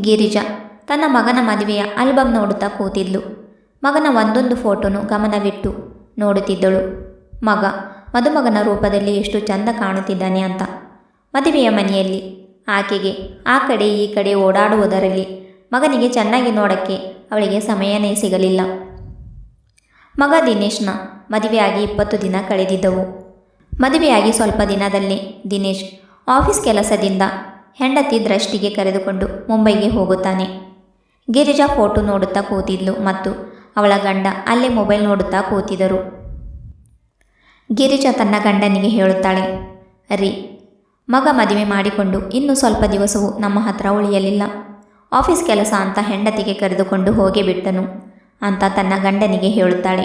ಗಿರಿಜಾ ತನ್ನ ಮಗನ ಮದುವೆಯ ಆಲ್ಬಮ್ ನೋಡುತ್ತಾ ಕೂತಿದ್ಲು. ಮಗನ ಒಂದೊಂದು ಫೋಟೋನು ಗಮನವಿಟ್ಟು ನೋಡುತ್ತಿದ್ದಳು. ಮಗ, ಮದುಮಗನ ರೂಪದಲ್ಲಿ ಎಷ್ಟು ಚಂದ ಕಾಣುತ್ತಿದ್ದಾನೆ ಅಂತ. ಮದುವೆಯ ಮನೆಯಲ್ಲಿ, ಆಕೆಗೆ, ಆ ಕಡೆ ಈ ಕಡೆ ಓಡಾಡುವುದರಲ್ಲಿ ಮಗನಿಗೆ ಚೆನ್ನಾಗಿ ನೋಡಕ್ಕೆ ಅವಳಿಗೆ ಸಮಯನೇ ಸಿಗಲಿಲ್ಲ. ಮಗ ದಿನೇಶ್ನ ಮದುವೆಯಾಗಿ ಇಪ್ಪತ್ತು ದಿನ ಕಳೆದಿದ್ದವು. ಮದುವೆಯಾಗಿ ಸ್ವಲ್ಪ ದಿನದಲ್ಲೇ ದಿನೇಶ್ ಆಫೀಸ್ ಕೆಲಸದಿಂದ ಹೆಂಡತಿ ದೃಷ್ಟಿಗೆ ಕರೆದುಕೊಂಡು ಮುಂಬೈಗೆ ಹೋಗುತ್ತಾನೆ. ಗಿರಿಜಾ ಫೋಟೋ ನೋಡುತ್ತಾ ಕೂತಿದ್ಲು ಮತ್ತು ಅವಳ ಗಂಡ ಅಲ್ಲೇ ಮೊಬೈಲ್ ನೋಡುತ್ತಾ ಕೂತಿದರು ಗಿರಿಜಾ ತನ್ನ ಗಂಡನಿಗೆ ಹೇಳುತ್ತಾಳೆ, ರೀ, ಮಗ ಮದುವೆ ಮಾಡಿಕೊಂಡು ಇನ್ನು ಸ್ವಲ್ಪ ದಿವಸವೂ ನಮ್ಮ ಹತ್ರ ಉಳಿಯಲಿಲ್ಲ. ಆಫೀಸ್ ಕೆಲಸ ಅಂತ ಹೆಂಡತಿಗೆ ಕರೆದುಕೊಂಡು ಹೋಗಿ ಬಿಟ್ಟನು ಅಂತ ತನ್ನ ಗಂಡನಿಗೆ ಹೇಳುತ್ತಾಳೆ.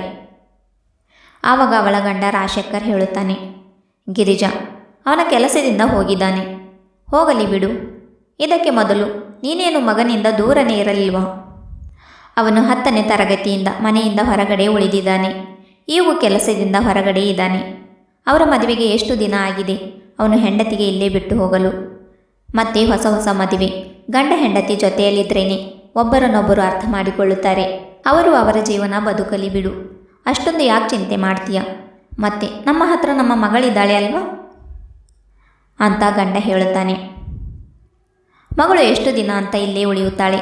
ಆವಾಗ ಅವಳ ಗಂಡ ರಾಜಶೇಖರ್ ಹೇಳುತ್ತಾನೆ, ಗಿರಿಜಾ, ಅವನ ಕೆಲಸದಿಂದ ಹೋಗಿದ್ದಾನೆ. ಹೋಗಲಿ ಬಿಡು. ಇದಕ್ಕೆ ಮೊದಲು ನೀನೇನು ಮಗನಿಂದ ದೂರನೇ ಇರಲಿಲ್ವಾ? ಅವನು ಹತ್ತನೇ ತರಗತಿಯಿಂದ ಮನೆಯಿಂದ ಹೊರಗಡೆ ಉಳಿದಿದ್ದಾನೆ. ಇವು ಕೆಲಸದಿಂದ ಹೊರಗಡೆ ಇದ್ದಾನೆ. ಅವರ ಮದುವೆಗೆ ಎಷ್ಟು ದಿನ ಆಗಿದೆ? ಅವನು ಹೆಂಡತಿಗೆ ಇಲ್ಲೇ ಬಿಟ್ಟು ಹೋಗಲು. ಮತ್ತೆ ಹೊಸ ಹೊಸ ಮದುವೆ. ಗಂಡ ಹೆಂಡತಿ ಜೊತೆಯಲ್ಲಿದ್ದರೇನೆ ಒಬ್ಬರನ್ನೊಬ್ಬರು ಅರ್ಥ ಮಾಡಿಕೊಳ್ಳುತ್ತಾರೆ. ಅವರು ಅವರ ಜೀವನ ಬದುಕಲಿ ಬಿಡು. ಅಷ್ಟೊಂದು ಯಾಕೆ ಚಿಂತೆ ಮಾಡ್ತೀಯ? ಮತ್ತೆ ನಮ್ಮ ಹತ್ರ ನಮ್ಮ ಮಗಳಿದ್ದಾಳೆ ಅಲ್ವಾ? ಅಂತ ಗಂಡ ಹೇಳುತ್ತಾನೆ. ಮಗಳು ಎಷ್ಟು ದಿನ ಅಂತ ಇಲ್ಲೇ ಉಳಿಯುತ್ತಾಳೆ.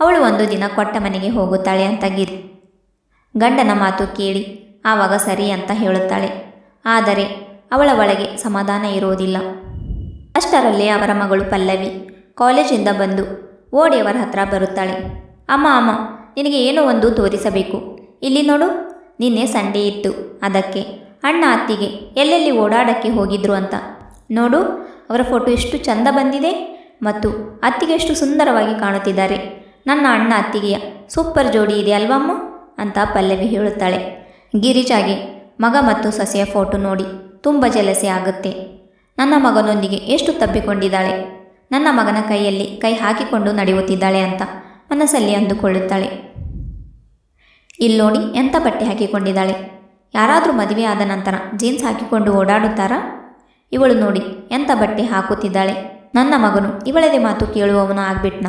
ಅವಳು ಒಂದು ದಿನ ಕೊಟ್ಟ ಮನೆಗೆ ಹೋಗುತ್ತಾಳೆ ಅಂತ ಗಿರಿ. ಗಂಡನ ಮಾತು ಕೇಳಿ ಆವಾಗ ಸರಿ ಅಂತ ಹೇಳುತ್ತಾಳೆ. ಆದರೆ ಅವಳ ಒಳಗೆ ಸಮಾಧಾನ ಇರುವುದಿಲ್ಲ. ಅಷ್ಟರಲ್ಲೇ ಅವರ ಮಗಳು ಪಲ್ಲವಿ ಕಾಲೇಜಿಂದ ಬಂದು ಓಡಿಯವರ ಹತ್ರ ಬರುತ್ತಾಳೆ. ಅಮ್ಮ ಅಮ್ಮ, ನಿನಗೆ ಏನೋ ಒಂದು ತೋರಿಸಬೇಕು. ಇಲ್ಲಿ ನೋಡು, ನಿನ್ನೆ ಸಂಡೇ ಇತ್ತು. ಅದಕ್ಕೆ ಅಣ್ಣ ಅತ್ತಿಗೆ ಎಲ್ಲೆಲ್ಲಿ ಓಡಾಡಕ್ಕೆ ಹೋಗಿದ್ರು ಅಂತ ನೋಡು, ಅವರ ಫೋಟೋ ಎಷ್ಟು ಚಂದ ಬಂದಿದೆ ಮತ್ತು ಅತ್ತಿಗೆ ಎಷ್ಟು ಸುಂದರವಾಗಿ ಕಾಣುತ್ತಿದ್ದಾರೆ. ನನ್ನ ಅಣ್ಣ ಅತ್ತಿಗೆಯ ಸೂಪರ್ ಜೋಡಿ ಇದೆ ಅಲ್ವಮ್ಮ ಅಂತ ಪಲ್ಲವಿ ಹೇಳುತ್ತಾಳೆ. ಗಿರಿಜಾಗೆ ಮಗ ಮತ್ತು ಸೊಸೆಯ ಫೋಟೋ ನೋಡಿ ತುಂಬ ಜಲಸೆ ಆಗುತ್ತೆ. ನನ್ನ ಮಗನೊಂದಿಗೆ ಎಷ್ಟು ತಬ್ಬಿಕೊಂಡಿದ್ದಾಳೆ? ನನ್ನ ಮಗನ ಕೈಯಲ್ಲಿ ಕೈ ಹಾಕಿಕೊಂಡು ನಡೆಯುತ್ತಿದ್ದಾಳೆ ಅಂತ ಮನಸ್ಸಲ್ಲಿ ಅಂದುಕೊಳ್ಳುತ್ತಾಳೆ. ಇಲ್ಲೋಡಿ ಎಂಥ ಬಟ್ಟೆ ಹಾಕಿಕೊಂಡಿದ್ದಾಳೆ? ಯಾರಾದರೂ ಮದುವೆ ಆದ ನಂತರ ಜೀನ್ಸ್ ಹಾಕಿಕೊಂಡು ಓಡಾಡುತ್ತಾರಾ? ಇವಳು ನೋಡಿ ಎಂಥ ಬಟ್ಟೆ ಹಾಕುತ್ತಿದ್ದಾಳೆ? ನನ್ನ ಮಗನು ಇವಳದೇ ಮಾತು ಕೇಳುವವನು ಆಗ್ಬಿಟ್ನ?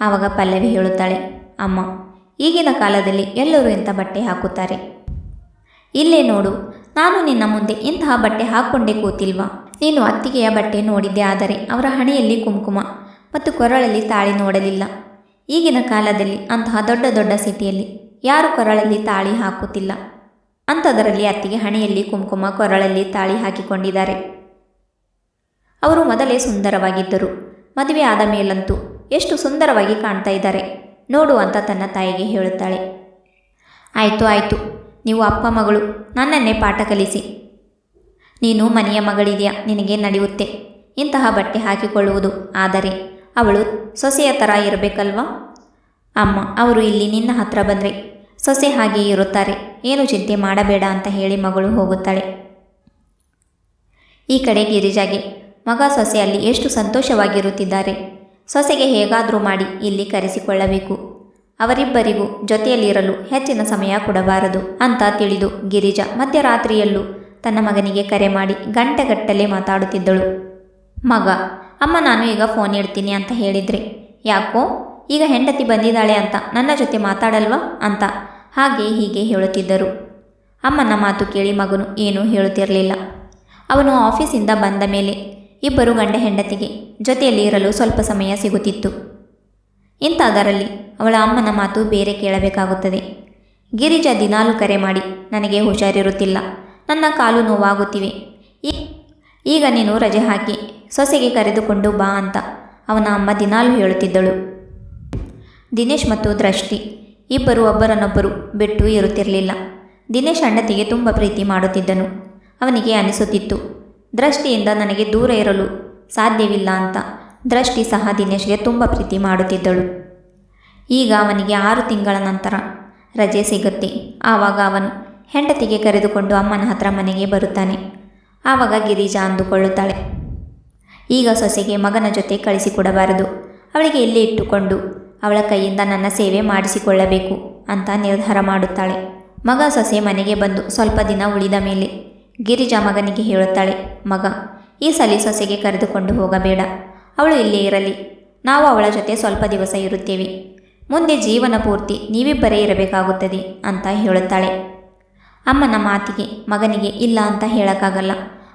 ಆವಾಗ ಪಲ್ಲವಿ ಹೇಳುತ್ತಾಳೆ, ಅಮ್ಮ, ಈಗಿನ ಕಾಲದಲ್ಲಿ ಎಲ್ಲರೂ ಇಂಥ ಬಟ್ಟೆ ಹಾಕುತ್ತಾರೆ? ಇಲ್ಲೇ ನೋಡು, ನಾನು ನಿನ್ನ ಮುಂದೆ ಇಂತಹ ಬಟ್ಟೆ ಹಾಕ್ಕೊಂಡೇ ಕೂತಿಲ್ವಾ? ನೀನು ಅತ್ತಿಗೆಯ ಬಟ್ಟೆ ನೋಡಿದ್ದೆ ಆದರೆ ಅವರ ಹಣೆಯಲ್ಲಿ ಕುಂಕುಮ ಮತ್ತು ಕೊರಳಲ್ಲಿ ತಾಳಿ ನೋಡಲಿಲ್ಲ. ಈಗಿನ ಕಾಲದಲ್ಲಿ ಅಂತಹ ದೊಡ್ಡ ದೊಡ್ಡ ಸಿಟಿಯಲ್ಲಿ ಯಾರು ಕೊರಳಲ್ಲಿ ತಾಳಿ ಹಾಕುತ್ತಿಲ್ಲ. ಅಂಥದರಲ್ಲಿ ಅತ್ತಿಗೆ ಹಣೆಯಲ್ಲಿ, ಕುಂಕುಮ, ಕೊರಳಲ್ಲಿ ತಾಳಿ ಹಾಕಿಕೊಂಡಿದ್ದಾರೆ. ಅವರು ಮೊದಲೇ ಸುಂದರವಾಗಿದ್ದರು. ಮದುವೆ ಆದ ಮೇಲಂತೂ ಎಷ್ಟು ಸುಂದರವಾಗಿ ಕಾಣ್ತಾ ಇದ್ದಾರೆ. ನೋಡು ಅಂತ ತನ್ನ ತಾಯಿಗೆ ಹೇಳುತ್ತಾಳೆ. ಆಯಿತು ಆಯಿತು. ನೀವು ಅಪ್ಪ ಮಗಳು, ನನ್ನನ್ನೇ ಪಾಠ ಕಲಿಸಿ. ನೀನು ಮನೆಯ ಮಗಳಿದೆಯಾ, ನಿನಗೆ ನಡೆಯುತ್ತೆ. ಇಂತಹ ಬಟ್ಟೆ ಹಾಕಿಕೊಳ್ಳುವುದು ಆದರೆ ಅವಳು ಸೊಸೆಯ ಥರ ಇರಬೇಕಲ್ವಾ? ಅಮ್ಮ, ಅವರು ಇಲ್ಲಿ ನಿನ್ನ ಹತ್ರ ಬಂದರೆ ಸೊಸೆ ಹಾಗೆ ಇರುತ್ತಾರೆ. ಏನು ಚಿಂತೆ ಮಾಡಬೇಡ ಅಂತ ಹೇಳಿ ಮಗಳು ಹೋಗುತ್ತಾಳೆ. ಈ ಕಡೆ ಗಿರಿಜಾಗೆ, ಮಗ ಸೊಸೆ ಅಲ್ಲಿ ಎಷ್ಟು ಸಂತೋಷವಾಗಿರುತ್ತಿದ್ದಾರೆ. ಸೊಸೆಗೆ ಹೇಗಾದರೂ ಮಾಡಿ ಇಲ್ಲಿ ಕರೆಸಿಕೊಳ್ಳಬೇಕು. ಅವರಿಬ್ಬರಿಗೂ ಜೊತೆಯಲ್ಲಿರಲು ಹೆಚ್ಚಿನ ಸಮಯ ಕೊಡಬಾರದು ಅಂತ ತಿಳಿದು ಗಿರಿಜಾ ಮಧ್ಯರಾತ್ರಿಯಲ್ಲೂ ತನ್ನ ಮಗನಿಗೆ ಕರೆ ಮಾಡಿ ಗಂಟೆಗಟ್ಟಲೆ ಮಾತಾಡುತ್ತಿದ್ದಳು. ಮಗ, ಅಮ್ಮ ನಾನು ಈಗ ಫೋನ್ ಇಡ್ತೀನಿ ಅಂತ ಹೇಳಿದ್ರೆ. ಯಾಕೋ? ಈಗ ಹೆಂಡತಿ ಬಂದಿದ್ದಾಳೆ ಅಂತ, ನನ್ನ ಜೊತೆ ಮಾತಾಡಲ್ವಾ ಅಂತ ಹಾಗೆ ಹೀಗೆ ಹೇಳುತ್ತಿದ್ದರು. ಅಮ್ಮನ ಮಾತು ಕೇಳಿ ಮಗನು ಏನೂ ಹೇಳುತ್ತಿರಲಿಲ್ಲ. ಅವನು ಆಫೀಸಿಂದ ಬಂದ ಮೇಲೆ ಇಬ್ಬರು ಗಂಡ ಹೆಂಡತಿಗೆ ಜೊತೆಯಲ್ಲಿ ಇರಲು ಸ್ವಲ್ಪ ಸಮಯ ಸಿಗುತ್ತಿತ್ತು. ಇಂಥದರಲ್ಲಿ ಅವಳ ಅಮ್ಮನ ಮಾತು ಬೇರೆ ಕೇಳಬೇಕಾಗುತ್ತದೆ. ಗಿರಿಜಾ ದಿನಾಲು ಕರೆ ಮಾಡಿ, ನನಗೆ ಹುಷಾರಿರುತ್ತಿಲ್ಲ. ನನ್ನ ಕಾಲು ನೋವಾಗುತ್ತಿವೆ. ಈಗ ನೀನು ರಜೆ ಹಾಕಿ ಸೊಸೆಗೆ ಕರೆದುಕೊಂಡು ಬಾ ಅಂತ ಅವನ ಅಮ್ಮ ದಿನಾಲು ಹೇಳುತ್ತಿದ್ದಳು. ದಿನೇಶ್ ಮತ್ತು ದೃಷ್ಟಿ ಇಬ್ಬರು ಒಬ್ಬರನ್ನೊಬ್ಬರು ಬಿಟ್ಟು ಇರುತ್ತಿರಲಿಲ್ಲ. ದಿನೇಶ್ ಅಣ್ಣತಿಗೆ ತುಂಬ ಪ್ರೀತಿ ಮಾಡುತ್ತಿದ್ದನು. ಅವನಿಗೆ ಅನಿಸುತ್ತಿತ್ತು. ದೃಷ್ಟಿಯಿಂದ ನನಗೆ ದೂರ ಇರಲು ಸಾಧ್ಯವಿಲ್ಲ ಅಂತ ದೃಷ್ಟಿ ಸಹ ದಿನೇಶ್ಗೆ ತುಂಬ ಪ್ರೀತಿ ಮಾಡುತ್ತಿದ್ದಳು. ಈಗ ಅವನಿಗೆ ಆರು ತಿಂಗಳ ನಂತರ ರಜೆ ಸಿಗುತ್ತೆ. ಆವಾಗ ಅವನು ಹೆಂಡತಿಗೆ ಕರೆದುಕೊಂಡು ಅಮ್ಮನ ಹತ್ರ ಮನೆಗೆ ಬರುತ್ತಾನೆ. ಆವಾಗ ಗಿರಿಜಾ ಅಂದುಕೊಳ್ಳುತ್ತಾಳೆ. ಈಗ ಸೊಸೆಗೆ ಮಗನ ಜೊತೆ ಕಳಿಸಿಕೊಡಬಾರದು. ಅವಳಿಗೆ ಇಲ್ಲೇ ಇಟ್ಟುಕೊಂಡು ಅವಳ ಕೈಯಿಂದ ನನ್ನ ಸೇವೆ ಮಾಡಿಸಿಕೊಳ್ಳಬೇಕು ಅಂತ ನಿರ್ಧಾರ ಮಾಡುತ್ತಾಳೆ. ಮಗ ಸೊಸೆ ಮನೆಗೆ ಬಂದು ಸ್ವಲ್ಪ ದಿನ ಉಳಿದ ಮೇಲೆ ಗಿರಿಜಾ ಮಗನಿಗೆ ಹೇಳುತ್ತಾಳೆ, ಮಗ, ಈ ಸಲಿ ಸೊಸೆಗೆ ಕರೆದುಕೊಂಡು ಹೋಗಬೇಡ. ಅವಳು ಇಲ್ಲೇ ಇರಲಿ. ನಾವು ಅವಳ ಜೊತೆ ಸ್ವಲ್ಪ ದಿವಸ ಇರುತ್ತೇವೆ. ಮುಂದೆ ಜೀವನ ಪೂರ್ತಿ ನೀವಿಬ್ಬರೇ ಇರಬೇಕಾಗುತ್ತದೆ ಅಂತ ಹೇಳುತ್ತಾಳೆ. ಅಮ್ಮನ ಮಾತಿಗೆ ಮಗನಿಗೆ ಇಲ್ಲ ಅಂತ ಹೇಳೋಕ್ಕಾಗಲ್ಲ.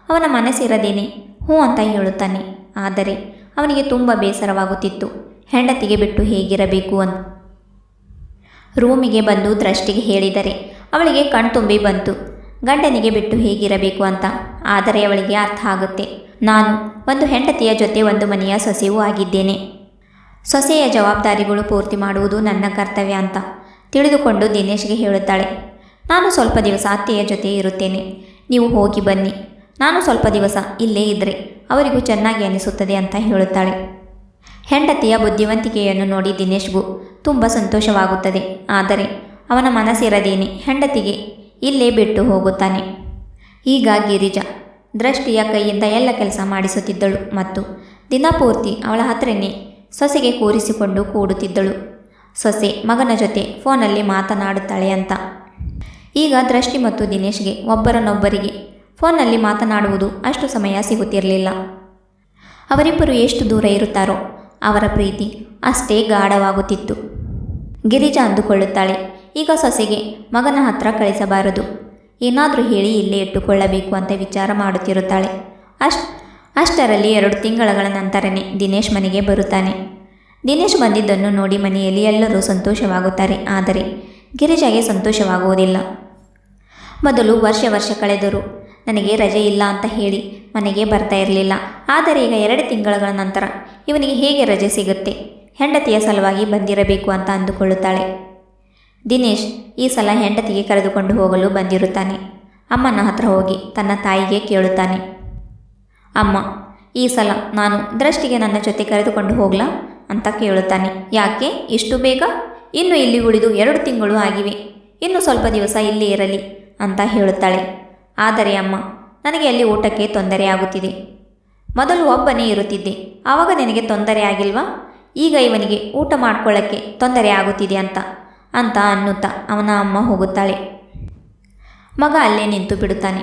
ಅವನ ಮನಸ್ಸಿರದೇನೆ ಹ್ಞೂ ಅಂತ ಹೇಳುತ್ತಾನೆ. ಆದರೆ ಅವನಿಗೆ ತುಂಬ ಬೇಸರವಾಗುತ್ತಿತ್ತು. ಹೆಂಡತಿಗೆ ಬಿಟ್ಟು ಹೇಗಿರಬೇಕು ಅಂತ ರೂಮಿಗೆ ಬಂದು ದೃಷ್ಟಿಗೆ ಹೇಳಿದರೆ ಅವಳಿಗೆ ಕಣ್ತುಂಬಿ ಬಂತು. ಗಂಡನಿಗೆ ಬಿಟ್ಟು ಹೇಗಿರಬೇಕು ಅಂತ. ಆದರೆ ಅವಳಿಗೆ ಅರ್ಥ ಆಗುತ್ತೆ. ನಾನು ಒಂದು ಹೆಂಡತಿಯ ಜೊತೆ ಒಂದು ಮನೆಯ ಸೊಸೆಯೂ ಆಗಿದ್ದೇನೆ. ಸೊಸೆಯ ಜವಾಬ್ದಾರಿಗಳು ಪೂರ್ತಿ ಮಾಡುವುದು ನನ್ನ ಕರ್ತವ್ಯ ಅಂತ ತಿಳಿದುಕೊಂಡು ದಿನೇಶ್ಗೆ ಹೇಳುತ್ತಾಳೆ. ನಾನು ಸ್ವಲ್ಪ ದಿವಸ ಅತ್ತೆಯ ಜೊತೆ ಇರುತ್ತೇನೆ. ನೀವು ಹೋಗಿ ಬನ್ನಿ. ನಾನು ಸ್ವಲ್ಪ ದಿವಸ ಇಲ್ಲೇ ಇದ್ದರೆ ಅವರಿಗೂ ಚೆನ್ನಾಗಿ ಅನಿಸುತ್ತದೆ ಅಂತ ಹೇಳುತ್ತಾಳೆ. ಹೆಂಡತಿಯ ಬುದ್ಧಿವಂತಿಕೆಯನ್ನು ನೋಡಿ ದಿನೇಶ್ಗೂ ತುಂಬ ಸಂತೋಷವಾಗುತ್ತದೆ. ಆದರೆ ಅವನ ಮನಸ್ಸಿರದೇನೆ ಹೆಂಡತಿಗೆ ಇಲ್ಲೇ ಬಿಟ್ಟು ಹೋಗುತ್ತಾನೆ. ಈಗ ಗಿರಿಜಾ ದೃಷ್ಟಿಯ ಕೈಯಿಂದ ಎಲ್ಲ ಕೆಲಸ ಮಾಡಿಸುತ್ತಿದ್ದಳು ಮತ್ತು ದಿನಪೂರ್ತಿ ಅವಳ ಹತ್ರನೇ ಸೊಸೆಗೆ ಕೂರಿಸಿಕೊಂಡು ಕೂಡುತ್ತಿದ್ದಳು. ಸೊಸೆ ಮಗನ ಜೊತೆ ಫೋನಲ್ಲಿ ಮಾತನಾಡುತ್ತಾಳೆ ಅಂತ. ಈಗ ದೃಷ್ಟಿ ಮತ್ತು ದಿನೇಶ್ಗೆ ಒಬ್ಬರನ್ನೊಬ್ಬರಿಗೆ ಫೋನಲ್ಲಿ ಮಾತನಾಡುವುದು ಅಷ್ಟು ಸಮಯ ಸಿಗುತ್ತಿರಲಿಲ್ಲ. ಅವರಿಬ್ಬರು ಎಷ್ಟು ದೂರ ಇರುತ್ತಾರೋ ಅವರ ಪ್ರೀತಿ ಅಷ್ಟೇ ಗಾಢವಾಗುತ್ತಿತ್ತು. ಗಿರಿಜಾ ಅಂದುಕೊಳ್ಳುತ್ತಾಳೆ. ಈಗ ಸೊಸೆಗೆ ಮಗನ ಹತ್ರ ಕಳಿಸಬಾರದು. ಏನಾದರೂ ಹೇಳಿ ಇಲ್ಲೇ ಇಟ್ಟುಕೊಳ್ಳಬೇಕು ಅಂತ ವಿಚಾರ ಮಾಡುತ್ತಿರುತ್ತಾಳೆ. ಅಷ್ಟ್ ಅಷ್ಟರಲ್ಲಿ ಎರಡು ತಿಂಗಳ ನಂತರನೇ ದಿನೇಶ್ ಮನೆಗೆ ಬರುತ್ತಾನೆ. ದಿನೇಶ್ ಬಂದಿದ್ದನ್ನು ನೋಡಿ ಮನೆಯಲ್ಲಿ ಎಲ್ಲರೂ ಸಂತೋಷವಾಗುತ್ತಾರೆ. ಆದರೆ ಗಿರಿಜಾಗೆ ಸಂತೋಷವಾಗುವುದಿಲ್ಲ. ಮೊದಲು ವರ್ಷ ವರ್ಷ ಕಳೆದರೂ. ನನಗೆ ರಜೆ ಇಲ್ಲ ಅಂತ ಹೇಳಿ ಮನೆಗೆ ಬರ್ತಾ ಇರಲಿಲ್ಲ. ಆದರೆ ಈಗ ಎರಡು ತಿಂಗಳ ನಂತರ ಇವನಿಗೆ ಹೇಗೆ ರಜೆ ಸಿಗುತ್ತೆ? ಹೆಂಡತಿಯ ಸಲುವಾಗಿ ಬಂದಿರಬೇಕು ಅಂತ ಅಂದುಕೊಳ್ಳುತ್ತಾಳೆ. ದಿನೇಶ್ ಈ ಸಲ ಹೆಂಡತಿಗೆ ಕರೆದುಕೊಂಡು ಹೋಗಲು ಬಂದಿರುತ್ತಾನೆ. ಅಮ್ಮನ ಹತ್ರ ಹೋಗಿ ತನ್ನ ತಾಯಿಗೆ ಕೇಳುತ್ತಾನೆ. ಅಮ್ಮ, ಈ ಸಲ ನಾನು ದೃಷ್ಟಿಗೆ ನನ್ನ ಜೊತೆ ಕರೆದುಕೊಂಡು ಹೋಗ್ಲಾ ಅಂತ ಕೇಳುತ್ತಾನೆ. ಯಾಕೆ? ಇಷ್ಟು ಬೇಗ? ಇನ್ನು ಇಲ್ಲಿ ಉಳಿದು ಎರಡು ತಿಂಗಳು ಆಗಿವೆ. ಇನ್ನು ಸ್ವಲ್ಪ ದಿವಸ ಇಲ್ಲಿ ಇರಲಿ ಅಂತ ಹೇಳುತ್ತಾಳೆ. ಆದರೆ ಅಮ್ಮ, ನನಗೆ ಅಲ್ಲಿ ಊಟಕ್ಕೆ ತೊಂದರೆಯಾಗುತ್ತಿದೆ ಮೊದಲು ಒಬ್ಬನೇ ಇರುತ್ತಿದ್ದೆ. ಆವಾಗ ನಿನಗೆ ತೊಂದರೆ ಆಗಿಲ್ವಾ? ಈಗ ಇವನಿಗೆ ಊಟ ಮಾಡ್ಕೊಳ್ಳೋಕ್ಕೆ ತೊಂದರೆ ಆಗುತ್ತಿದೆ ಅಂತ ಅಂತ ಅನ್ನುತ್ತಾ ಅವನ ಅಮ್ಮ ಹೋಗುತ್ತಾಳೆ. ಮಗ ಅಲ್ಲೇ ನಿಂತು ಬಿಡುತ್ತಾನೆ.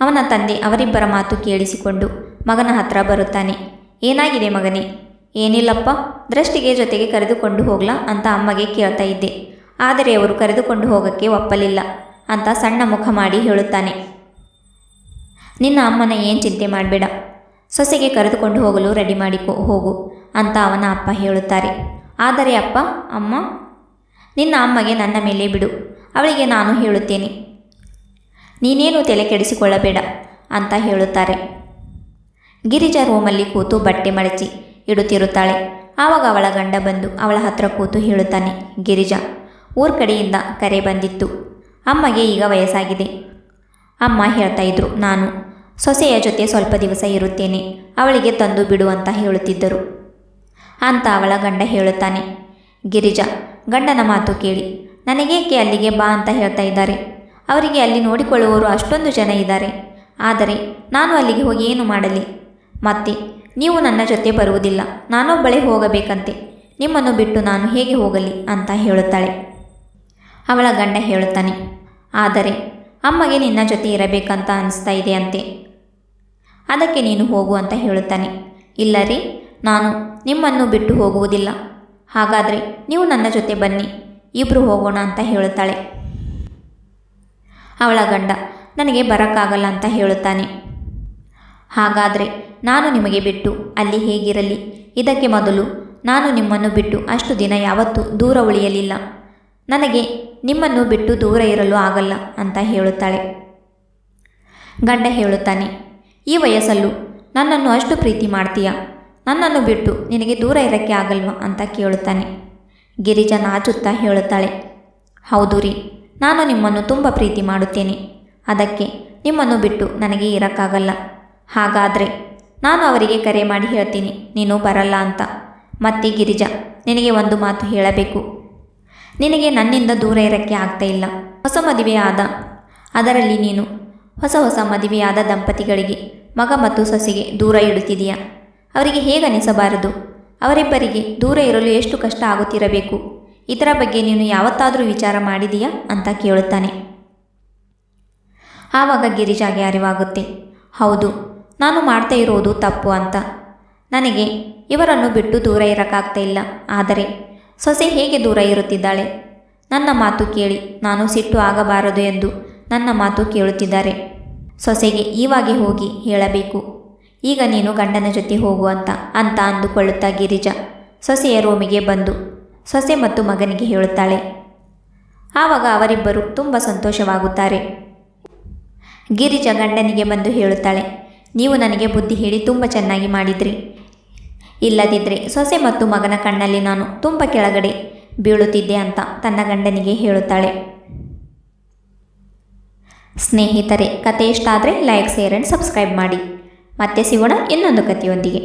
ಅವನ ತಂದೆ ಅವರಿಬ್ಬರ ಮಾತು ಕೇಳಿಸಿಕೊಂಡು ಮಗನ ಹತ್ರ ಬರುತ್ತಾನೆ. ಏನಾಗಿದೆ ಮಗನೇ? ಏನಿಲ್ಲಪ್ಪ, ದೃಷ್ಟಿಗೆ ಜೊತೆಗೆ ಕರೆದುಕೊಂಡು ಹೋಗ್ಲಾ ಅಂತ ಅಮ್ಮಗೆ ಕೇಳ್ತಾ ಇದ್ದೆ. ಆದರೆ ಅವರು ಕರೆದುಕೊಂಡು ಹೋಗಕ್ಕೆ ಒಪ್ಪಲಿಲ್ಲ. ಅಂತ ಸಣ್ಣ ಮುಖ ಮಾಡಿ ಹೇಳುತ್ತಾನೆ. ನಿನ್ನ ಅಮ್ಮನ ಏನು ಚಿಂತೆ ಮಾಡಬೇಡ. ಸೊಸೆಗೆ ಕರೆದುಕೊಂಡು ಹೋಗಲು ರೆಡಿ ಮಾಡಿ ಹೋಗು ಅಂತ ಅವನ ಅಪ್ಪ ಹೇಳುತ್ತಾರೆ. ಆದರೆ ಅಪ್ಪ, ಅಮ್ಮ, ನಿನ್ನ ಅಮ್ಮಗೆ ನನ್ನ ಮೇಲೆ ಬಿಡು. ಅವಳಿಗೆ ನಾನು ಹೇಳುತ್ತೇನೆ. ನೀನೇನು ತಲೆ ಕೆಡಿಸಿಕೊಳ್ಳಬೇಡ ಅಂತ ಹೇಳುತ್ತಾರೆ. ಗಿರಿಜಾ ರೂಮಲ್ಲಿ ಕೂತು ಬಟ್ಟೆ ಮಡಚಿ ಇಡುತ್ತಿರುತ್ತಾಳೆ. ಆವಾಗ ಅವಳ ಗಂಡ ಬಂದು ಅವಳ ಹತ್ರ ಕೂತು ಹೇಳುತ್ತಾನೆ, ಗಿರಿಜಾ, ಊರ್ ಕಡೆಯಿಂದ ಕರೆ ಬಂದಿತ್ತು. ಅಮ್ಮಗೆ ಈಗ ವಯಸ್ಸಾಗಿದೆ. ಅಮ್ಮ ಹೇಳ್ತಾ ಇದ್ರು, ನಾನು ಸೊಸೆಯ ಜೊತೆ ಸ್ವಲ್ಪ ದಿವಸ ಇರುತ್ತೇನೆ, ಅವಳಿಗೆ ತಂದು ಬಿಡು ಅಂತ ಹೇಳುತ್ತಿದ್ದರು. ಅಂತ ಅವಳ ಗಂಡ ಹೇಳುತ್ತಾನೆ. ಗಿರಿಜಾ, ಗಂಡನ ಮಾತು ಕೇಳಿ, ನನಗೇಕೆ ಅಲ್ಲಿಗೆ ಬಾ ಅಂತ ಹೇಳ್ತಾ ಇದ್ದಾರೆ? ಅವರಿಗೆ ಅಲ್ಲಿ ನೋಡಿಕೊಳ್ಳುವವರು ಅಷ್ಟೊಂದು ಜನ ಇದ್ದಾರೆ. ಆದರೆ ನಾನು ಅಲ್ಲಿಗೆ ಹೋಗಿ ಏನು ಮಾಡಲಿ? ಮತ್ತೆ, ನೀವು ನನ್ನ ಜೊತೆ ಬರುವುದಿಲ್ಲ, ನಾನೊಬ್ಬಳೇ ಹೋಗಬೇಕಂತೆ, ನಿಮ್ಮನ್ನು ಬಿಟ್ಟು ನಾನು ಹೇಗೆ ಹೋಗಲಿ? ಅಂತ ಹೇಳುತ್ತಾಳೆ. ಅವಳ ಗಂಡ ಹೇಳುತ್ತಾನೆ, ಆದರೆ ಅಮ್ಮಗೆ ನಿನ್ನ ಜೊತೆ ಇರಬೇಕಂತ ಅನಿಸ್ತಾ ಇದೆ ಅಂತೆ ಅದಕ್ಕೆ ನೀನು ಹೋಗು ಅಂತ ಹೇಳುತ್ತಾನೆ ಇಲ್ಲ ರೀ ನಾನು ನಿಮ್ಮನ್ನು ಬಿಟ್ಟು ಹೋಗುವುದಿಲ್ಲ. ಹಾಗಾದರೆ ನೀವು ನನ್ನ ಜೊತೆ ಬನ್ನಿ ಇಬ್ಬರು ಹೋಗೋಣ ಅಂತ ಹೇಳುತ್ತಾಳೆ. ಅವಳ ಗಂಡ, ನನಗೆ ಬರೋಕ್ಕಾಗಲ್ಲ ಅಂತ ಹೇಳುತ್ತಾನೆ. ಹಾಗಾದರೆ ನಾನು ನಿಮಗೆ ಬಿಟ್ಟು ಅಲ್ಲಿ ಹೇಗಿರಲಿ? ಇದಕ್ಕೆ ಮೊದಲು ನಾನು ನಿಮ್ಮನ್ನು ಬಿಟ್ಟು ಅಷ್ಟು ದಿನ ಯಾವತ್ತೂ ದೂರ ಉಳಿಯಲಿಲ್ಲ. ನನಗೆ ನಿಮ್ಮನ್ನು ಬಿಟ್ಟು ದೂರ ಇರಲು ಆಗಲ್ಲ ಅಂತ ಹೇಳುತ್ತಾಳೆ. ಗಂಡ ಹೇಳುತ್ತಾನೆ, ಈ ವಯಸ್ಸಲ್ಲೂ ನನ್ನನ್ನು ಅಷ್ಟು ಪ್ರೀತಿ ಮಾಡ್ತೀಯಾ? ನನ್ನನ್ನು ಬಿಟ್ಟು ನಿನಗೆ ದೂರ ಇರೋಕ್ಕೆ ಆಗಲ್ವಾ ಅಂತ ಕೇಳುತ್ತಾನೆ. ಗಿರಿಜಾ ನಾಚುತ್ತಾ ಹೇಳುತ್ತಾಳೆ, ಹೌದು ರೀ, ನಾನು ನಿಮ್ಮನ್ನು ತುಂಬ ಪ್ರೀತಿ ಮಾಡುತ್ತೇನೆ. ಅದಕ್ಕೆ ನಿಮ್ಮನ್ನು ಬಿಟ್ಟು ನನಗೆ ಇರೋಕ್ಕಾಗಲ್ಲ. ಹಾಗಾದರೆ ನಾನು ಅವರಿಗೆ ಕರೆ ಮಾಡಿ ಹೇಳ್ತೀನಿ, ನೀನು ಬರಲ್ಲ ಅಂತ. ಮತ್ತೆ ಗಿರಿಜಾ, ನಿನಗೆ ಒಂದು ಮಾತು ಹೇಳಬೇಕು. ನಿನಗೆ ನನ್ನಿಂದ ದೂರ ಇರೋಕ್ಕೆ ಆಗ್ತಾ ಇಲ್ಲ. ಹೊಸ ಮದುವೆಯಾದ, ಅದರಲ್ಲಿ ನೀನು ಹೊಸ ಹೊಸ ಮದುವೆಯಾದ ದಂಪತಿಗಳಿಗೆ, ಮಗ ಮತ್ತು ಸೊಸೆಗೆ ದೂರ ಇಡುತ್ತಿದೆಯಾ ಅವರಿಗೆ ಹೇಗನಿಸಬಾರದು ಅವರಿಬ್ಬರಿಗೆ ದೂರ ಇರಲು ಎಷ್ಟು ಕಷ್ಟ ಆಗುತ್ತಿರಬೇಕು? ಇದರ ಬಗ್ಗೆ ನೀನು ಯಾವತ್ತಾದರೂ ವಿಚಾರ ಮಾಡಿದೀಯಾ ಅಂತ ಕೇಳುತ್ತಾನೆ. ಆವಾಗ ಗಿರಿಜಾಗೆ ಅರಿವಾಗುತ್ತೆ. ಹೌದು, ನಾನು ಮಾಡ್ತಾ ಇರೋದು ತಪ್ಪು ಅಂತ. ನನಗೆ ಇವರನ್ನು ಬಿಟ್ಟು ದೂರ ಇರೋಕ್ಕಾಗ್ತಾ ಇಲ್ಲ. ಆದರೆ ಸೊಸೆ ಹೇಗೆ ದೂರ ಇರುತ್ತಿದ್ದಾಳೆ? ನನ್ನ ಮಾತು ಕೇಳಿ, ನಾನು ಸಿಟ್ಟು ಆಗಬಾರದು ಎಂದು ನನ್ನ ಮಾತು ಕೇಳುತ್ತಿದ್ದಾರೆ. ಸೊಸೆಗೆ ಈವಾಗೆ ಹೋಗಿ ಹೇಳಬೇಕು. ಈಗ ನೀನು ಗಂಡನ ಜೊತೆ ಹೋಗು ಅಂತ ಅಂತ ಅಂದುಕೊಳ್ಳುತ್ತಾ ಗಿರಿಜಾ. ಸೊಸೆಯ ರೂಮಿಗೆ ಬಂದು, ಸೊಸೆ ಮತ್ತು ಮಗನಿಗೆ ಹೇಳುತ್ತಾಳೆ. ಆವಾಗ ಅವರಿಬ್ಬರು ತುಂಬ ಸಂತೋಷವಾಗುತ್ತಾರೆ. ಗಿರಿಜಾ ಗಂಡನಿಗೆ ಬಂದು ಹೇಳುತ್ತಾಳೆ, ನೀವು ನನಗೆ ಬುದ್ಧಿ ಹೇಳಿ ತುಂಬ ಚೆನ್ನಾಗಿ ಮಾಡಿದ್ರಿ. ಇಲ್ಲದಿದ್ದರೆ ಸೊಸೆ ಮತ್ತು ಮಗನ ಕಣ್ಣಲ್ಲಿ ನಾನು ತುಂಬ ಕೆಳಗಡೆ ಬೀಳುತ್ತಿದ್ದೆ ಅಂತ ತನ್ನ ಗಂಡನಿಗೆ ಹೇಳುತ್ತಾಳೆ. ಸ್ನೇಹಿತರೆ ಕತೆ ಇಷ್ಟ ಆದರೆ ಲೈಕ್ ಶೇರ್ ಆ್ಯಂಡ್ ಸಬ್ಸ್ಕ್ರೈಬ್ ಮಾಡಿ. ಮತ್ತೆ ಸಿಗೋಣ ಇನ್ನೊಂದು ಕಥೆಯೊಂದಿಗೆ.